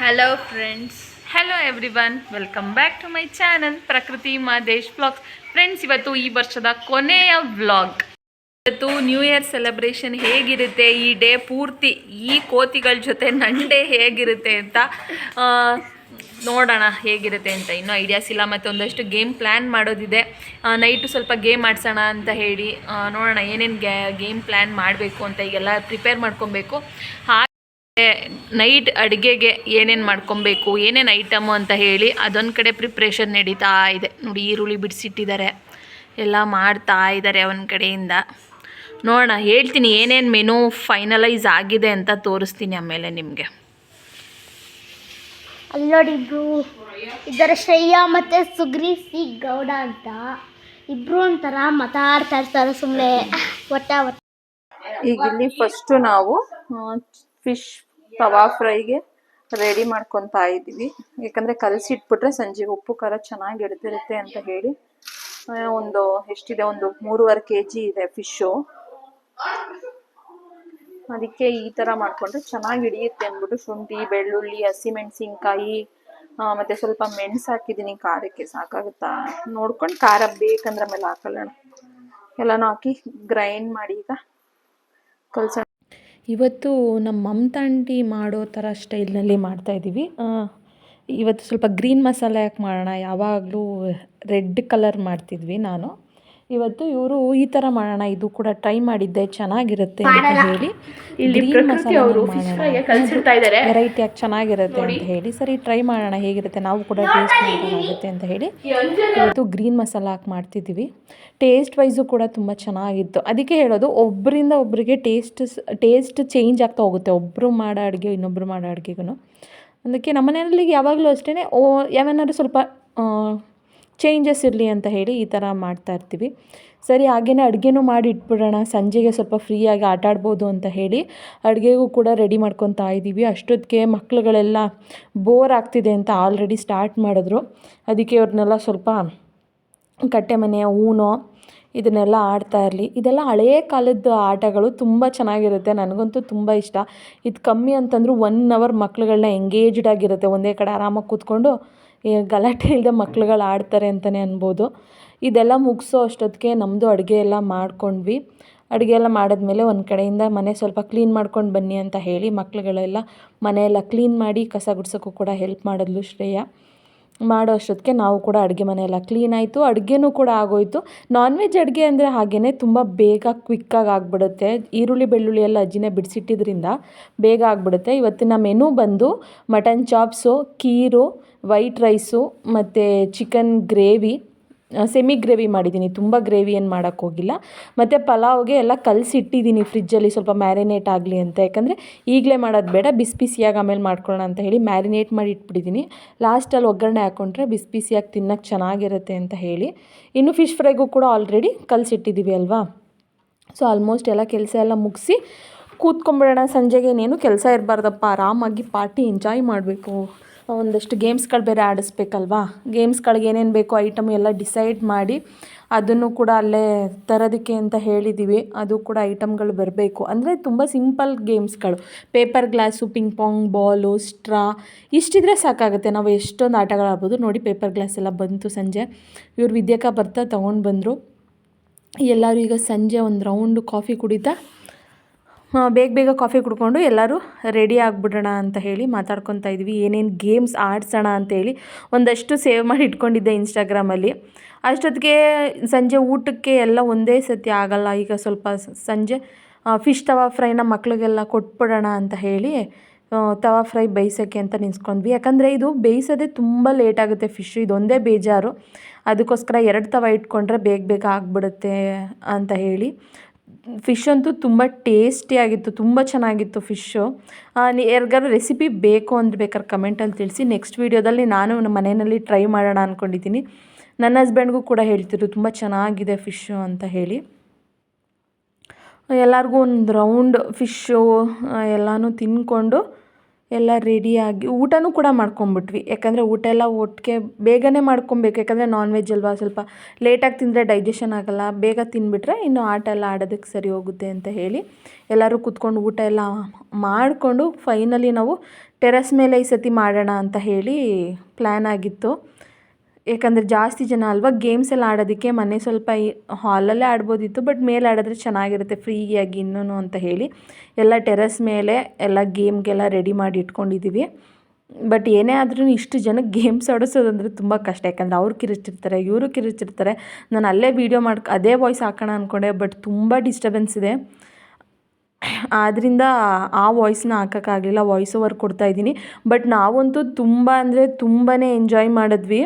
Hello friends hello everyone welcome back to my channel Prakruthi Madesh blogs friends ಇವತ್ತು ಈ ವರ್ಷದ ಕೊನೆಯ vlog ಇವತ್ತು ನ್ಯೂ ಇಯರ್ ಸೆಲೆಬ್ರೇಷನ್ ಹೇಗಿರುತ್ತೆ? ಈ ಡೇ ಪೂರ್ತಿ ಈ ಕೋತಿಗಳ ಜೊತೆ ನನ್ನ ಡೇ ಹೇಗಿರುತ್ತೆ ಅಂತ ನೋಡೋಣ ಹೇಗಿರುತ್ತೆ ಅಂತ. ಇನ್ನೂ ಐಡಿಯಾಸ್ ಇಲ್ಲ, ಮತ್ತು ಒಂದಷ್ಟು ಗೇಮ್ ಪ್ಲ್ಯಾನ್ ಮಾಡೋದಿದೆ. ನೈಟು ಸ್ವಲ್ಪ ಗೇಮ್ ಆಡ್ಸೋಣ ಅಂತ ಹೇಳಿ ನೋಡೋಣ ಏನೇನು ಗೇಮ್ ಪ್ಲ್ಯಾನ್ ಮಾಡಬೇಕು ಅಂತ ಈಗೆಲ್ಲ ಪ್ರಿಪೇರ್ ಮಾಡ್ಕೊಬೇಕು. ನೈಟ್ ಅಡುಗೆಗೆ ಏನೇನು ಮಾಡ್ಕೊಬೇಕು ಏನೇನು ಐಟಮು ಅಂತ ಹೇಳಿ ಅದೊಂದು ಕಡೆ ಪ್ರಿಪ್ರೇಷನ್ ನಡೀತಾ ಇದೆ. ನೋಡಿ ಈರುಳ್ಳಿ ಬಿಡಿಸಿಟ್ಟಿದ್ದಾರೆ. ಎಲ್ಲ ಮಾಡ್ತಾ ಇದ್ದಾರೆ ಒಂದು ಕಡೆಯಿಂದ. ನೋಡೋಣ ಹೇಳ್ತೀನಿ ಏನೇನು ಮೆನು ಫೈನಲೈಸ್ ಆಗಿದೆ ಅಂತ ತೋರಿಸ್ತೀನಿ ಆಮೇಲೆ ನಿಮಗೆ. ಅಲ್ಲಿ ನೋಡಿ ಇಬ್ರು. ಇದರ ಶ್ರೇಯಾ ಮತ್ತೆ ಸುಗ್ರಿ ಸಿ ಗೌಡ ಅಂತ. ಇಬ್ರು ಒಂಥರ ಮಾತಾಡ್ತಾ ಇರ್ತಾರೆ ಸುಮ್ಮನೆ ಒಟ್ಟ ಒಟ್ಟ. ಈಗ ಇಲ್ಲಿ ಫಸ್ಟು ನಾವು ಫಿಶ್ ತವಾ ಫ್ರೈಗೆ ರೆಡಿ ಮಾಡ್ಕೊತಾ ಇದ್ದೀವಿ. ಯಾಕಂದರೆ ಕಲಸಿಟ್ಬಿಟ್ರೆ ಸಂಜೆ ಉಪ್ಪು, ಖಾರ ಚೆನ್ನಾಗಿ ಹಿಡ್ದಿರುತ್ತೆ ಅಂತ ಹೇಳಿ ಒಂದು ಎಷ್ಟಿದೆ, ಒಂದು ಮೂರುವರೆ ಕೆ ಜಿ ಇದೆ ಫಿಶು. ಅದಕ್ಕೆ ಈ ಥರ ಮಾಡಿಕೊಂಡ್ರೆ ಚೆನ್ನಾಗಿ ಹಿಡಿಯುತ್ತೆ ಅಂದ್ಬಿಟ್ಟು ಶುಂಠಿ, ಬೆಳ್ಳುಳ್ಳಿ ಹಸಿಮೆಣಸಿನ್ಕಾಯಿ ಮತ್ತು ಸ್ವಲ್ಪ ಮೆಣಸು ಹಾಕಿದ್ದೀನಿ ಖಾರಕ್ಕೆ, ಸಾಕಾಗುತ್ತಾ? ನೋಡ್ಕೊಂಡು ಖಾರ ಬೇಕಂದ್ರೆ ಮೇಲೆ ಹಾಕೊಳ್ಳೋಣ ಎಲ್ಲನೂ ಹಾಕಿ ಗ್ರೈಂಡ್ ಮಾಡಿ ಈಗ ಕಲ್ಸೋಣ. ಇವತ್ತು ನಮ್ಮ ಮಮತಾಂಟಿ ಮಾಡೋ ಥರ ಸ್ಟೈಲ್ನಲ್ಲಿ ಮಾಡ್ತಾಯಿದ್ದೀವಿ ಇವತ್ತು ಸ್ವಲ್ಪ ಗ್ರೀನ್ ಮಸಾಲೆ ಯಾಕೆ ಮಾಡೋಣ. ಯಾವಾಗಲೂ ರೆಡ್ ಕಲರ್ ಮಾಡ್ತಿದ್ವಿ ನಾನು. ಇವತ್ತು ಇವರು ಈ ಥರ ಮಾಡೋಣ ಇದು ಕೂಡ ಟ್ರೈ ಮಾಡಿದ್ದೆ ಚೆನ್ನಾಗಿರುತ್ತೆ ಅಂತ ಹೇಳಿ. ಇಲ್ಲಿ ಅವರು ಇದ್ದಾರೆ ವೆರೈಟಿ ಆಗಿ ಚೆನ್ನಾಗಿರುತ್ತೆ ಅಂತ ಹೇಳಿ. ಸರಿ ಟ್ರೈ ಮಾಡೋಣ ಹೇಗಿರುತ್ತೆ ನಾವು ಕೂಡ ಟೇಸ್ಟ್ ಮಾಡೋಕ್ಕಾಗುತ್ತೆ ಅಂತ ಹೇಳಿ. ಇವತ್ತು ಗ್ರೀನ್ ಮಸಾಲ ಹಾಕಿ ಮಾಡ್ತಿದ್ದೀವಿ. ಟೇಸ್ಟ್ ವೈಸು ಕೂಡ ತುಂಬ ಚೆನ್ನಾಗಿತ್ತು. ಅದಕ್ಕೆ ಹೇಳೋದು ಒಬ್ಬರಿಂದ ಒಬ್ಬರಿಗೆ ಟೇಸ್ಟ್ ಟೇಸ್ಟ್ ಚೇಂಜ್ ಆಗ್ತಾ ಹೋಗುತ್ತೆ. ಒಬ್ಬರು ಮಾಡೋ ಅಡುಗೆ ಇನ್ನೊಬ್ರು ಮಾಡೋ ಅಡುಗೆಗೂ ಅದಕ್ಕೆ ನಮ್ಮ ಮನೆಯಲ್ಲಿ ಯಾವಾಗಲೂ ಅಷ್ಟೇ ಓ ಯಾವನಾದ್ರು ಸ್ವಲ್ಪ ಚೇಂಜಸ್ ಇರಲಿ ಅಂತ ಹೇಳಿ ಈ ಥರ ಮಾಡ್ತಾ ಇರ್ತೀವಿ. ಸರಿ ಹಾಗೆಯೇ ಅಡುಗೆನೂ ಮಾಡಿ ಇಟ್ಬಿಡೋಣ. ಸಂಜೆಗೆ ಸ್ವಲ್ಪ ಫ್ರೀಯಾಗಿ ಆಟ ಆಡ್ಬೋದು ಅಂತ ಹೇಳಿ ಅಡುಗೆಗೂ ಕೂಡ ರೆಡಿ ಮಾಡ್ಕೊತಾ ಇದ್ದೀವಿ. ಅಷ್ಟೊತ್ತಿಗೆ ಮಕ್ಳುಗಳೆಲ್ಲ ಬೋರ್ ಆಗ್ತಿದೆ ಅಂತ ಆಲ್ರೆಡಿ ಸ್ಟಾರ್ಟ್ ಮಾಡಿದ್ರು. ಅದಕ್ಕೆ ಅವ್ರನ್ನೆಲ್ಲ ಸ್ವಲ್ಪ ಕಟ್ಟೆ ಮನೆ, ಊನೋ, ಇದನ್ನೆಲ್ಲ ಆಡ್ತಾ ಇರಲಿ. ಇದೆಲ್ಲ ಹಳೆಯ ಕಾಲದ ಆಟಗಳು, ತುಂಬ ಚೆನ್ನಾಗಿರುತ್ತೆ. ನನಗಂತೂ ತುಂಬ ಇಷ್ಟ. ಇದು ಕಮ್ಮಿ ಅಂತಂದರೂ ಒನ್ ಅವರ್ ಮಕ್ಳುಗಳನ್ನ ಎಂಗೇಜ್ಡ್ ಆಗಿರುತ್ತೆ. ಒಂದೇ ಕಡೆ ಆರಾಮಾಗಿ ಕೂತ್ಕೊಂಡು ಗಲಾಟೆ ಇಲ್ಲದೆ ಮಕ್ಳುಗಳು ಆಡ್ತಾರೆ ಅಂತಲೇ ಅನ್ಬೋದು. ಇದೆಲ್ಲ ಮುಗಿಸೋ ಅಷ್ಟೊತ್ತಿಗೆ ನಮ್ಮದು ಅಡುಗೆ ಎಲ್ಲ ಮಾಡ್ಕೊಂಡ್ವಿ. ಅಡುಗೆ ಎಲ್ಲ ಮಾಡಿದ್ಮೇಲೆ ಒಂದು ಕಡೆಯಿಂದ ಮನೆ ಸ್ವಲ್ಪ ಕ್ಲೀನ್ ಮಾಡ್ಕೊಂಡು ಬನ್ನಿ ಅಂತ ಹೇಳಿ ಮಕ್ಳುಗಳೆಲ್ಲ ಮನೆಯೆಲ್ಲ ಕ್ಲೀನ್ ಮಾಡಿ ಕಸ ಗುಡ್ಸೋಕ್ಕೂ ಕೂಡ ಹೆಲ್ಪ್ ಮಾಡಿದ್ಲು ಶ್ರೇಯ. ಮಾಡೋ ಅಷ್ಟೊತ್ತಿಗೆ ನಾವು ಕೂಡ ಅಡುಗೆ ಮನೆಯೆಲ್ಲ ಕ್ಲೀನ್ ಆಯಿತು. ಅಡುಗೆನೂ ಕೂಡ ಆಗೋಯಿತು. ನಾನ್ ವೆಜ್ ಅಡುಗೆ ಅಂದರೆ ಹಾಗೆಯೇ ತುಂಬ ಬೇಗ ಕ್ವಿಕ್ಕಾಗಿ ಆಗಿಬಿಡುತ್ತೆ. ಈರುಳ್ಳಿ, ಬೆಳ್ಳುಳ್ಳಿ ಎಲ್ಲ ಅಜ್ಜಿನೇ ಬಿಡಿಸಿಟ್ಟಿದ್ರಿಂದ ಬೇಗ ಆಗಿಬಿಡುತ್ತೆ. ಇವತ್ತಿನ ಮೆನು ಬಂದು mutton chops, kheer white rice ಮತ್ತು ಚಿಕನ್ ಗ್ರೇವಿ ಸೆಮಿ ಗ್ರೇವಿ ಮಾಡಿದ್ದೀನಿ. ತುಂಬ ಗ್ರೇವಿ ಏನು ಮಾಡೋಕ್ಕೆ ಹೋಗಿಲ್ಲ. ಮತ್ತು ಪಲಾವ್ಗೆ ಎಲ್ಲ ಕಲಸಿಟ್ಟಿದ್ದೀನಿ ಫ್ರಿಜ್ಜಲ್ಲಿ ಸ್ವಲ್ಪ ಮ್ಯಾರಿನೇಟ್ ಆಗಲಿ ಅಂತ. ಯಾಕಂದರೆ ಈಗಲೇ ಮಾಡೋದು ಬೇಡ, ಬಿಸಿ ಬಿಸಿಯಾಗಿ ಆಮೇಲೆ ಮಾಡ್ಕೊಳ್ಳೋಣ ಅಂತ ಹೇಳಿ ಮ್ಯಾರಿನೇಟ್ ಮಾಡಿ ಇಟ್ಬಿಟ್ಟಿದ್ದೀನಿ. ಲಾಸ್ಟಲ್ಲಿ ಒಗ್ಗರಣೆ ಹಾಕ್ಕೊಂಡ್ರೆ ಬಿಸಿ ಬಿಸಿಯಾಗಿ ತಿನ್ನೋಕ್ಕೆ ಚೆನ್ನಾಗಿರುತ್ತೆ ಅಂತ ಹೇಳಿ. ಇನ್ನು ಫಿಶ್ ಫ್ರೈಗೂ ಕೂಡ ಆಲ್ರೆಡಿ ಕಲಸಿಟ್ಟಿದ್ದೀವಿ ಅಲ್ವಾ? ಸೊ ಆಲ್ಮೋಸ್ಟ್ ಎಲ್ಲ ಕೆಲಸ ಎಲ್ಲ ಮುಗಿಸಿ ಕೂತ್ಕೊಂಬಿಡೋಣ. ಸಂಜೆಗೆ ಇನ್ನೇನು ಕೆಲಸ ಇರಬಾರ್ದಪ್ಪ. ಆರಾಮಾಗಿ ಪಾರ್ಟಿ ಎಂಜಾಯ್ ಮಾಡಬೇಕು. ಒಂದಷ್ಟು ಗೇಮ್ಸ್ಗಳು ಬೇರೆ ಆಡಿಸ್ಬೇಕಲ್ವಾ? ಗೇಮ್ಸ್ಗಳಿಗೆ ಏನೇನು ಬೇಕೋ ಐಟಮ್ ಎಲ್ಲ ಡಿಸೈಡ್ ಮಾಡಿ ಅದನ್ನು ಕೂಡ ಅಲ್ಲೇ ತರೋದಕ್ಕೆ ಅಂತ ಹೇಳಿದ್ದೀವಿ ಅದು ಕೂಡ ಐಟಮ್ಗಳು ಬರಬೇಕು. ಅಂದರೆ ತುಂಬ simple ಗೇಮ್ಸ್ಗಳು. Paper, glass ping pong ball straw ಇಷ್ಟಿದ್ರೆ ಸಾಕಾಗುತ್ತೆ. ನಾವು ಎಷ್ಟೊಂದು ಆಟಗಳಾಗ್ಬೋದು ನೋಡಿ ಪೇಪರ್, ಗ್ಲಾಸ್ ಎಲ್ಲ ಬಂತು ಸಂಜೆ. ಇವ್ರು ವಿದ್ಯಾಕ ಬರ್ತಾ ತೊಗೊಂಡು ಬಂದರು ಎಲ್ಲರೂ ಈಗ ಸಂಜೆ ಒಂದು ರೌಂಡು ಕಾಫಿ ಕುಡಿತಾ ಬೇಗ ಬೇಗ ಕಾಫಿ ಕುಡ್ಕೊಂಡು ಎಲ್ಲರೂ ರೆಡಿ ಆಗಿಬಿಡೋಣ ಅಂತ ಹೇಳಿ ಮಾತಾಡ್ಕೊತಾ ಇದ್ವಿ. ಏನೇನು ಗೇಮ್ಸ್ ಆಡ್ಸೋಣ ಅಂತೇಳಿ ಒಂದಷ್ಟು ಸೇವ್ ಮಾಡಿ ಇಟ್ಕೊಂಡಿದ್ದೆ ಇನ್ಸ್ಟಾಗ್ರಾಮಲ್ಲಿ ಅಷ್ಟೊತ್ತಿಗೆ ಸಂಜೆ ಊಟಕ್ಕೆ ಎಲ್ಲ ಒಂದೇ ಸತಿ ಆಗಲ್ಲ. ಈಗ ಸ್ವಲ್ಪ ಸಂಜೆ ಫಿಶ್ ತವಾ ಫ್ರೈನ ಮಕ್ಳಿಗೆಲ್ಲ ಕೊಟ್ಬಿಡೋಣ ಅಂತ ಹೇಳಿ ತವಾ ಫ್ರೈ ಬೇಯಿಸೋಕ್ಕೆ ಅಂತ ನಿನ್ಸ್ಕೊಂಡ್ವಿ ಯಾಕಂದರೆ ಇದು ಬೇಯಿಸೋದೇ ತುಂಬ ಲೇಟ್ ಆಗುತ್ತೆ ಫಿಶ್ ಇದೊಂದೇ ಬೇಜಾರು. ಅದಕ್ಕೋಸ್ಕರ ಎರಡು ತವ ಇಟ್ಕೊಂಡ್ರೆ ಬೇಗ ಬೇಗ ಆಗಿಬಿಡುತ್ತೆ ಅಂತ ಹೇಳಿ ಫಿಶ್ ಅಂತೂ ತುಂಬ ಟೇಸ್ಟಿಯಾಗಿತ್ತು ತುಂಬ ಚೆನ್ನಾಗಿತ್ತು ಫಿಶ್ಶು ಯಾರಿಗಾರು ರೆಸಿಪಿ ಬೇಕು ಅಂದ್ರೆ ಬೇಕಾದ್ರೆ ಕಮೆಂಟಲ್ಲಿ ತಿಳಿಸಿ. ನೆಕ್ಸ್ಟ್ ವೀಡಿಯೋದಲ್ಲಿ ನಾನು ನಮ್ಮ ಮನೆಯಲ್ಲಿ ಟ್ರೈ ಮಾಡೋಣ ಅಂದ್ಕೊಂಡಿದ್ದೀನಿ ನನ್ನ ಹಸ್ಬೆಂಡ್ಗೂ ಕೂಡ ಹೇಳ್ತಿದ್ರು, ತುಂಬ ಚೆನ್ನಾಗಿದೆ ಫಿಶ್ಶು ಅಂತ ಹೇಳಿ. ಎಲ್ಲರಿಗೂ ಒಂದು ರೌಂಡ್ ಫಿಶ್ಶು ಎಲ್ಲನೂ ತಿಂದ್ಕೊಂಡು ಎಲ್ಲ ರೆಡಿಯಾಗಿ ಊಟನೂ ಕೂಡ ಮಾಡ್ಕೊಂಬಿಟ್ವಿ. ಯಾಕಂದರೆ ಊಟ ಎಲ್ಲ ಒಟ್ಟಿಗೆ ಬೇಗನೆ ಮಾಡ್ಕೊಬೇಕು. ಯಾಕಂದರೆ ನಾನ್ ವೆಜ್ ಅಲ್ವಾ, ಸ್ವಲ್ಪ ಲೇಟಾಗಿ ತಿಂದರೆ ಡೈಜೆಷನ್ ಆಗೋಲ್ಲ. ಬೇಗ ತಿಂದುಬಿಟ್ರೆ ಇನ್ನು ಆಟ ಎಲ್ಲ ಆಡೋದಕ್ಕೆ ಸರಿ ಹೋಗುತ್ತೆ ಅಂತ ಹೇಳಿ ಎಲ್ಲರೂ ಕೂತ್ಕೊಂಡು ಊಟ ಎಲ್ಲ ಮಾಡಿಕೊಂಡು ಫೈನಲಿ ನಾವು ಟೆರೆಸ್ ಮೇಲೆ ಈ ಸತಿ ಮಾಡೋಣ ಅಂತ ಹೇಳಿ ಪ್ಲ್ಯಾನ್ ಆಗಿತ್ತು. ಯಾಕಂದರೆ ಜಾಸ್ತಿ ಜನ ಅಲ್ವಾ ಗೇಮ್ಸ್ ಎಲ್ಲ ಆಡೋದಕ್ಕೆ ಮನೆ ಸ್ವಲ್ಪ ಈ ಹಾಲಲ್ಲೇ ಆಡ್ಬೋದಿತ್ತು ಬಟ್ ಮೇಲೆ ಆಡಿದ್ರೆ ಚೆನ್ನಾಗಿರುತ್ತೆ ಫ್ರೀಯಾಗಿ ಇನ್ನೂ ಅಂತ ಹೇಳಿ. ಎಲ್ಲ ಟೆರೆಸ್ ಮೇಲೆ ಎಲ್ಲ ಗೇಮ್ಗೆಲ್ಲ ರೆಡಿ ಮಾಡಿ ಇಟ್ಕೊಂಡಿದ್ದೀವಿ ಬಟ್ ಏನೇ ಆದ್ರೂ ಇಷ್ಟು ಜನಕ್ಕೆ ಗೇಮ್ಸ್ ಆಡಿಸೋದಂದ್ರೆ ತುಂಬ ಕಷ್ಟ. ಯಾಕಂದರೆ ಅವ್ರು ಕಿರಿಚಿರ್ತಾರೆ ಇವರು ಕಿರಿಚಿರ್ತಾರೆ ನಾನು ಅಲ್ಲೇ ವೀಡಿಯೋ ಮಾಡ್ಕೊ, ಅದೇ ವಾಯ್ಸ್ ಹಾಕೋಣ ಅಂದ್ಕೊಂಡೆ ಬಟ್ ತುಂಬ ಡಿಸ್ಟರ್ಬೆನ್ಸ್ ಇದೆ. ಆದ್ದರಿಂದ ಆ ವಾಯ್ಸ್ನ ಹಾಕೋಕ್ಕಾಗಲಿಲ್ಲ ವಾಯ್ಸ್ ಓವರ್ ಕೊಡ್ತಾ ಇದ್ದೀನಿ. ಬಟ್ ನಾವಂತೂ ತುಂಬ ಅಂದರೆ ತುಂಬಾ ಎಂಜಾಯ್ ಮಾಡಿದ್ವಿ.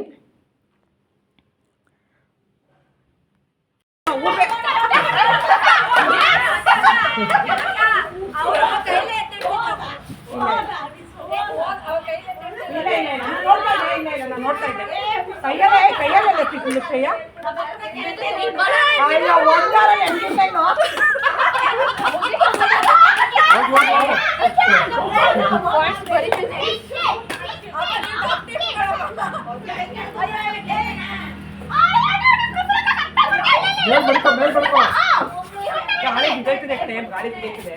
ನೋಡ್ತಾ ಇದ್ದೆ. ಕೈಯಲ್ಲೇ ಕೈಯಲ್ಲೇ ಎತ್ತಿಕೊಂಡು ಕೈಯ ಅಯ್ಯೋ ಒಂದಾರ ಮೇಲ್ ಬಡ್ಕೊ ಮೇಲ್ ಬಡ್ಕೊ ಗಾಳಿ ಬಿದ್ದೈತಿದೆ ಕಡೆ ಗಾಳಿ ಬಿದ್ದೈತಿದೆ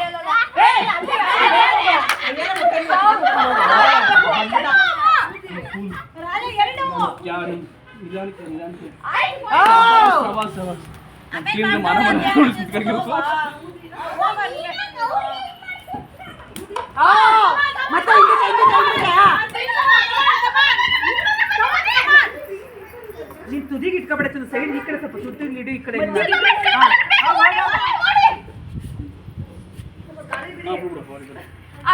ಹಿಂದಕ್ಕೆ, ಹಿಂದಕ್ಕೆ, ಹಿಂದಕ್ಕೆ. ನೀನ್ ತುದಿಗೆ ಇಟ್ಕೊಬೇಡ ಸೈಡ್ ಈ ಕಡೆ ಸ್ವಲ್ಪ ಸುತ್ತಿಗೆ ಇಡು ಈ ಕಡೆ ಹಾ.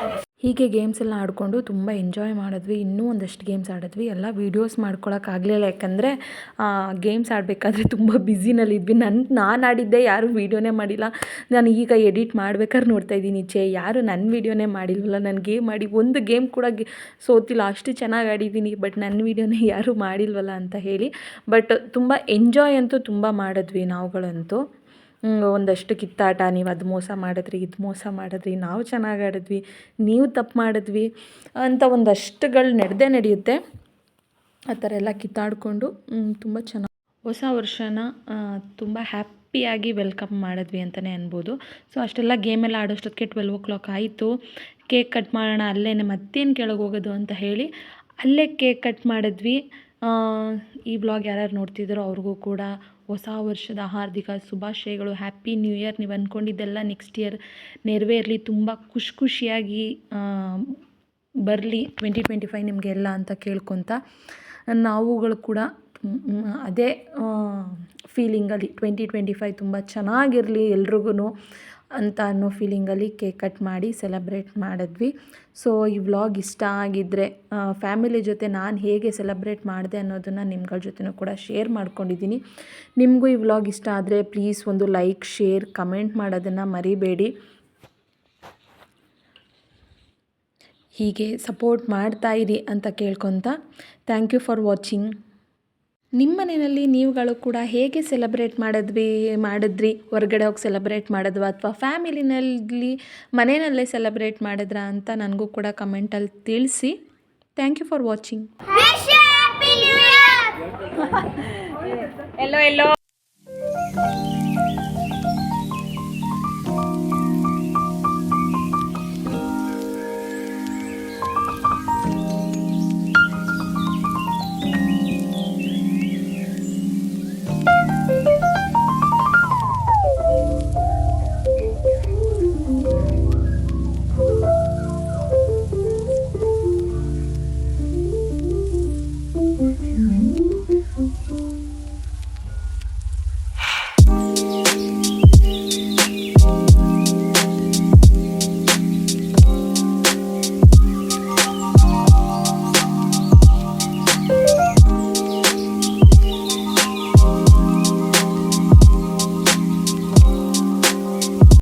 ಹೀಗೆ ಗೇಮ್ಸ್ ಎಲ್ಲ ಆಡಿಕೊಂಡು ತುಂಬ ಎಂಜಾಯ್ ಮಾಡಿದ್ವಿ. ಇನ್ನೂ ಒಂದಷ್ಟು ಗೇಮ್ಸ್ ಆಡಿದ್ವಿ. ಎಲ್ಲ ವೀಡಿಯೋಸ್ ಮಾಡ್ಕೊಳಕ್ಕಾಗಲಿಲ್ಲ ಯಾಕಂದರೆ ಗೇಮ್ಸ್ ಆಡಬೇಕಾದ್ರೆ ತುಂಬ ಬ್ಯುಸಿನಲ್ಲಿದ್ವಿ ನನ್ನ ನಾನು ಆಡಿದ್ದೆ ಯಾರೂ ವೀಡಿಯೋನೇ ಮಾಡಿಲ್ಲ. ನಾನು ಈಗ ಎಡಿಟ್ ಮಾಡ್ಬೇಕಾದ್ರೆ ನೋಡ್ತಾ ಇದ್ದೀನಿ. ಛೇ, ಯಾರು ನನ್ನ ವೀಡಿಯೋನೇ ಮಾಡಿಲ್ವಲ್ಲ. ನಾನು ಗೇಮ್ ಮಾಡಿ ಒಂದು ಗೇಮ್ ಕೂಡ ಸೋತಿಲ್ಲ. ಅಷ್ಟು ಚೆನ್ನಾಗಿ ಆಡಿದ್ದೀನಿ ಬಟ್ ನನ್ನ ವೀಡಿಯೋನೇ ಯಾರೂ ಮಾಡಿಲ್ವಲ್ಲ ಅಂತ ಹೇಳಿ. ಬಟ್ ತುಂಬ ಎಂಜಾಯ್ ಅಂತೂ ತುಂಬ ಮಾಡಿದ್ವಿ ನಾವುಗಳಂತೂ. ಒಂದಷ್ಟು ಕಿತ್ತಾಟ, ನೀವು ಅದು ಮೋಸ ಮಾಡಿದ್ರಿ, ಇದು ಮೋಸ ಮಾಡಿದ್ರಿ, ನಾವು ಚೆನ್ನಾಗಿ ಆಡಿದ್ವಿ, ನೀವು ತಪ್ಪು ಮಾಡಿದ್ವಿ ಅಂತ ಒಂದಷ್ಟುಗಳು ನಡೆದೇ ನಡೆಯುತ್ತೆ. ಆ ಥರ ಎಲ್ಲ ಕಿತ್ತಾಡಿಕೊಂಡು ತುಂಬ ಚೆನ್ನಾಗಿ ಹೊಸ ವರ್ಷನ ತುಂಬ ಹ್ಯಾಪಿಯಾಗಿ ವೆಲ್ಕಮ್ ಮಾಡಿದ್ವಿ ಅಂತಲೇ ಅನ್ಬೋದು. ಸೊ, ಅಷ್ಟೆಲ್ಲ ಗೇಮೆಲ್ಲ ಆಡೋಷ್ಟೊತ್ತಿಗೆ ಟ್ವೆಲ್ವ್ ಓ ಕ್ಲಾಕ್ ಆಯಿತು. ಕೇಕ್ ಕಟ್ ಮಾಡೋಣ, ಅಲ್ಲೇ ಮತ್ತೇನು ಕೆಳಗೆ ಹೋಗೋದು ಅಂತ ಹೇಳಿ, ಅಲ್ಲೇ ಕೇಕ್ ಕಟ್ ಮಾಡಿದ್ವಿ. ಈ ಬ್ಲಾಗ್ ಯಾರ್ಯಾರು ನೋಡ್ತಿದ್ರು ಅವ್ರಿಗೂ ಕೂಡ ಹೊಸ ವರ್ಷದ ಹಾರ್ದಿಕ ಶುಭಾಶಯಗಳು. ಹ್ಯಾಪಿ ನ್ಯೂ ಇಯರ್ ನೀವು ಅಂದ್ಕೊಂಡಿದ್ದೆಲ್ಲ ನೆಕ್ಸ್ಟ್ ಇಯರ್ ನೆರವೇರಲಿ. ತುಂಬ ಖುಷಿ ಖುಷಿಯಾಗಿ ಬರಲಿ ಟ್ವೆಂಟಿ ಟ್ವೆಂಟಿ ಫೈವ್ ನಿಮಗೆಲ್ಲ ಅಂತ ಕೇಳ್ಕೊತ, ನಾವುಗಳು ಕೂಡ ಅದೇ ಫೀಲಿಂಗಲ್ಲಿ ಟ್ವೆಂಟಿ ಟ್ವೆಂಟಿ ಫೈವ್ ತುಂಬ ಚೆನ್ನಾಗಿರಲಿ ಎಲ್ರಿಗೂ ಅಂತ ಅನ್ನೋ ಫೀಲಿಂಗಲ್ಲಿ ಕೇಕ್ ಕಟ್ ಮಾಡಿ ಸೆಲೆಬ್ರೇಟ್ ಮಾಡಿದ್ವಿ. ಸೊ ಈ ವ್ಲಾಗ್ ಇಷ್ಟ ಆಗಿದ್ದರೆ ಫ್ಯಾಮಿಲಿ ಜೊತೆ ನಾನು ಹೇಗೆ ಸೆಲೆಬ್ರೇಟ್ ಮಾಡಿದೆ ಅನ್ನೋದನ್ನು ನಿಮ್ಗಳ ಜೊತೆನೂ ಕೂಡ ಶೇರ್ ಮಾಡ್ಕೊಂಡಿದ್ದೀನಿ. ನಿಮಗೂ ಈ ವ್ಲಾಗ್ ಇಷ್ಟ ಆದರೆ ಪ್ಲೀಸ್ ಒಂದು ಲೈಕ್ ಶೇರ್ ಕಮೆಂಟ್ ಮಾಡೋದನ್ನು ಮರಿಬೇಡಿ. ಹೀಗೆ ಸಪೋರ್ಟ್ ಮಾಡ್ತಾ ಇರಿ ಅಂತ ಕೇಳ್ಕೊತ ಥ್ಯಾಂಕ್ ಯು ಫಾರ್ ವಾಚಿಂಗ್ ನಿಮ್ಮ ಮನೆಯಲ್ಲಿ ನೀವುಗಳು ಕೂಡ ಹೇಗೆ ಸೆಲೆಬ್ರೇಟ್ ಮಾಡಿದ್ವಿ ಮಾಡಿದ್ರಿ? ಹೊರಗಡೆ ಹೋಗಿ ಸೆಲೆಬ್ರೇಟ್ ಮಾಡಿದ್ವಾ? ಅಥವಾ ಫ್ಯಾಮಿಲಿನಲ್ಲಿ ಮನೆಯಲ್ಲೇ ಸೆಲೆಬ್ರೇಟ್ ಮಾಡಿದ್ರಾ ಅಂತ ನನಗೂ ಕೂಡ ಕಮೆಂಟಲ್ಲಿ ತಿಳಿಸಿ. Thank you for watching Wish you happy ಎಲ್ಲೋ ಎಲ್ಲೋ